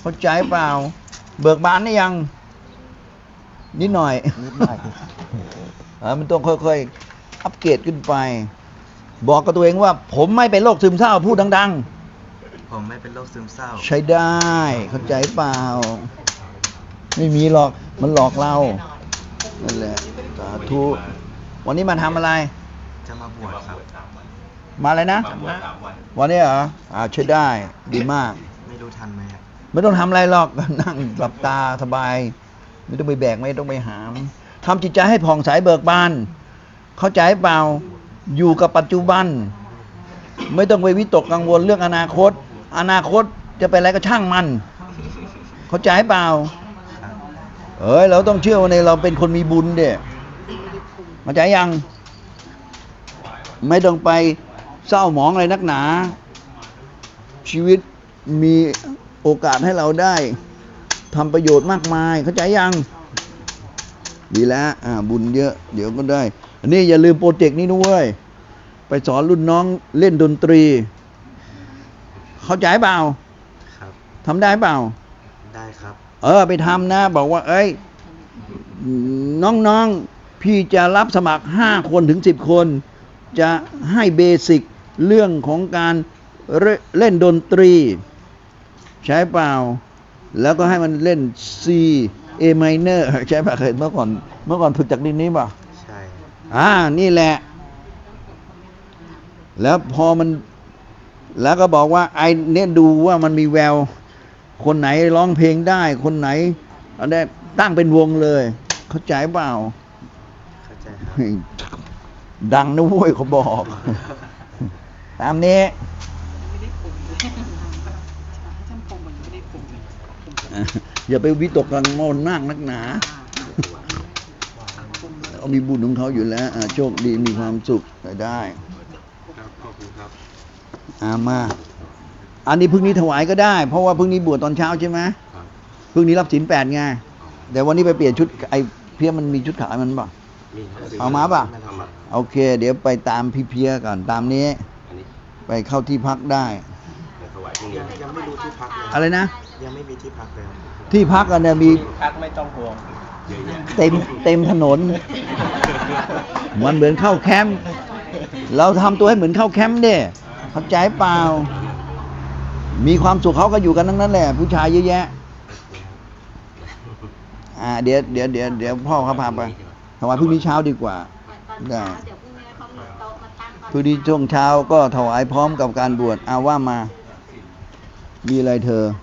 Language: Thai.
เข้าใจเปล่า เบิกบานได้ยัง นิดหน่อยนิดหน่อยเออมันต้องค่อยๆ อัปเกรดขึ้นไป บอกกับตัวเองว่า ผมไม่เป็นโรคซึมเศร้าพูดดัง ผมไม่เป็นโรคซึมเศร้า ๆ ใช้ได้ เข้าใจเปล่า ไม่มีหรอกมันหลอกเรานั่นแหละสาธุวันนี้มาทำอะไร จะมาบวชครับ มาอะไรนะ วันนี้เหรออ่าใช้ได้ ดีมาก ไม่รู้ทันไหมครับไม่ต้องทำอะไรหรอก นั่งหลับตาสบาย ไม่ต้องไปแบกไม่ต้องไปหามทำจิตใจให้ผ่องใสเบิกบาน เข้าใจเปล่าอยู่กับปัจจุบัน ไม่ต้องไปวิตกกังวลเรื่องอนาคต อนาคตจะเป็นอะไรก็ช่างมัน เข้าใจเปล่า เอ้ยเราต้องเชื่อว่าในเราเป็นคนมีบุญเด้เข้าใจยัง ไม่ต้องไปเศร้าหมองอะไรนักหนา ชีวิต มีโอกาสให้เราได้ทำประโยชน์มากมาย เข้าใจยัง ดีแล้วอ่าบุญเยอะ เดี๋ยวก็ได้ อันนี้อย่าลืมโปรเจกต์นี้ด้วยไปสอนรุ่นน้องเล่นดนตรี เข้าใจเปล่าครับทำได้เปล่า ได้ครับ เออ ไปทำนะ บอกว่า เอ้ย น้องๆ พี่จะรับสมัครห้าคนถึงสิบคน จะให้เบสิกเรื่องของการเล่นเล่นดนตรี ใช้เปล่า แล้วก็ให้มันเล่น C A minor ใช่ป่ะเคยเมื่อก่อน เมื่อก่อนฝึกจากดินนี้ป่ะใช่อ่านี่แหละ แล้วพอมัน แล้วก็บอกว่าไอเนี่ยดูว่ามันมีแวว คนไหนร้องเพลงได้ คนไหนเอาได้ตั้งเป็นวงเลย เข้าใจเปล่าเข้าใจครับดังนะเว้ยเขาบอก ตามนี้ อย่าไปวิตกกังวลมากนักหนาปรุงเลยเขามีบุญของเขาอยู่แล้วอ่าโชคดีมีความสุขได้ครับขอบคุณครับอามา อันนี้พรุ่งนี้ถวายก็ได้ เพราะว่าพรุ่งนี้บวชตอนเช้าใช่ไหมพรุ่งนี้รับศีลแปดไงแต่วันนี้ไปเปลี่ยนชุดไอ้เพี้ยมันมีชุดขาวมันป่ะเอามาป่ะโอเค เดี๋ยวไปตามพี่เพียก่อนตามนี้ ไปเข้าที่พักได้ ยังยังไม่รู้ที่พักเลยอะไรนะ ยังไม่มีที่พักเลยที่พักกันเนี่ยมีพักไม่ต้องห่วงเต็มเต็มถนน มันเหมือนเข้าแคมป์เราทำตัวให้เหมือนเข้าแคมป์เด้เข้าใจเปล่า มีความสุขเขาก็อยู่กันทั้งนั้นแหละ ผู้ชายเยอะแยะ อ่าเดี๋ยวเดี๋ยวเดี๋ยวเดี๋ยวพ่อเขาพาไปถวายพรุ่งนี้เช้าดีกว่าได้เดี๋ยวพรุ่งนี้เขามีโต๊ะมาตั้งตอน พรุ่งนี้ช่วงเช้าก็ถวายพร้อมกับการบวชอาว่ามา be lighter